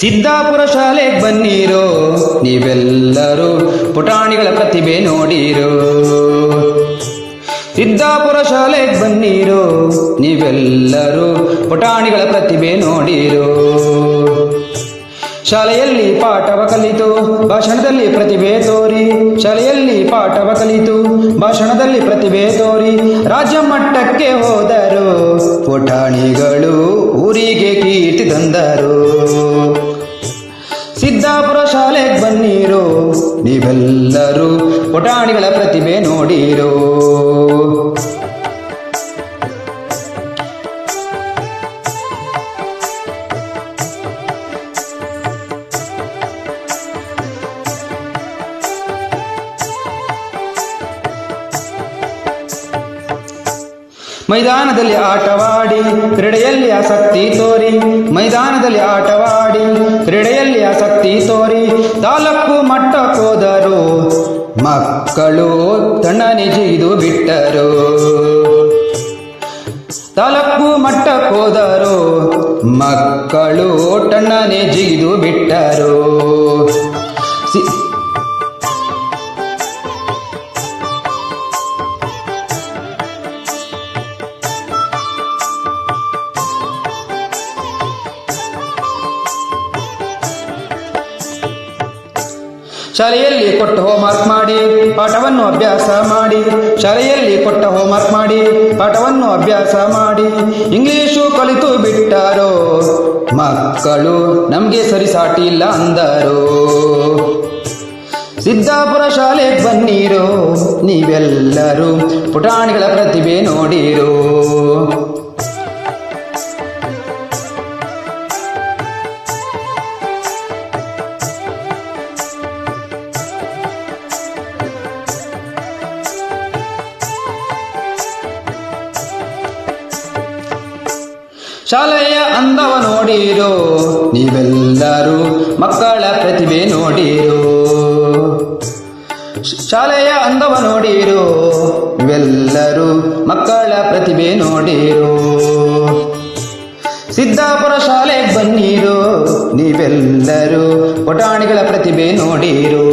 ಸಿದ್ದಾಪುರ ಶಾಲೆಗೆ ಬನ್ನಿರೋ. ನೀವೆಲ್ಲರೂ ಪುಟಾಣಿಗಳ ಪ್ರತಿಭೆ ನೋಡಿರೋ. ಸಿದ್ದಾಪುರ ಶಾಲೆಗೆ ಬನ್ನಿರೋ. ನೀವೆಲ್ಲರೂ ಪುಟಾಣಿಗಳ ಪ್ರತಿಭೆ ನೋಡಿರೋ. ಶಾಲೆಯಲ್ಲಿ ಪಾಠವ ಕಲಿತು, ಭಾಷಣದಲ್ಲಿ ಪ್ರತಿಭೆ ತೋರಿ. ಶಾಲೆಯಲ್ಲಿ ಪಾಠವ ಕಲಿತು, ಭಾಷಣದಲ್ಲಿ ಪ್ರತಿಭೆ ತೋರಿ. ರಾಜ್ಯ ಮಟ್ಟಕ್ಕೆ ಹೋದರು. ಪುಟಾಣಿಗಳು ಊರಿಗೆ ಕೀರ್ತಿ ತಂದರು. ನೀವೆಲ್ಲರೂ ಪುಟಾಣಿಗಳ ಪ್ರತಿಭೆ ನೋಡಿರೋ. ಮೈದಾನದಲ್ಲಿ ಆಟವಾಡಿ, ಕ್ರೀಡೆಯಲ್ಲಿ ಆಸಕ್ತಿ ತೋರಿ. ಮೈದಾನದಲ್ಲಿ ಆಟವಾಡಿ, ಕ್ರೀಡೆಯಲ್ಲಿ ಆಸಕ್ತಿ ತೋರಿ. ತಾಲೂಕು ಮಕ್ಕಳು ತಣ್ಣನೆ ಜಿಗಿದು ಬಿಟ್ಟರು. ತಾಲಕ್ಕು ಮಟ್ಟಕ್ಕೋದರು. ಮಕ್ಕಳು ತಣ್ಣನೆ ಜಿಗಿದು ಬಿಟ್ಟರು. ಶಾಲೆಯಲ್ಲಿ ಕೊಟ್ಟ ಹೋಮ್ವರ್ಕ್ ಮಾಡಿ, ಪಾಠವನ್ನು ಅಭ್ಯಾಸ ಮಾಡಿ, ಶಾಲೆಯಲ್ಲಿ ಕೊಟ್ಟ ಹೋಮ್ವರ್ಕ್ ಮಾಡಿ, ಪಾಠವನ್ನು ಅಭ್ಯಾಸ ಮಾಡಿ. ಇಂಗ್ಲಿಷು ಕಲಿತು ಬಿಟ್ಟಾರೋ? ಮಕ್ಕಳು ನಮಗೆ ಸರಿಸಾಟಿ ಇಲ್ಲ ಅಂದರು? ಸಿದ್ದಾಪುರ ಶಾಲೆಗೆ ಬನ್ನಿರೋ? ನೀವೆಲ್ಲರೂ ಪುಟಾಣಿಗಳ ಪ್ರತಿಭೆ ನೋಡಿರೋ? ಶಾಲೆಯ ಅಂದವ ನೋಡಿರು. ನೀವೆಲ್ಲರೂ ಮಕ್ಕಳ ಪ್ರತಿಭೆ ನೋಡಿರೋ. ಶಾಲೆಯ ಅಂದವ ನೋಡಿರು. ನೀವೆಲ್ಲರೂ ಮಕ್ಕಳ ಪ್ರತಿಭೆ ನೋಡಿರು. ಸಿದ್ದಾಪುರ ಶಾಲೆಗೆ ಬನ್ನಿರೋ. ನೀವೆಲ್ಲರೂ ಪುಟಾಣಿಗಳ ಪ್ರತಿಭೆ ನೋಡಿರೋ.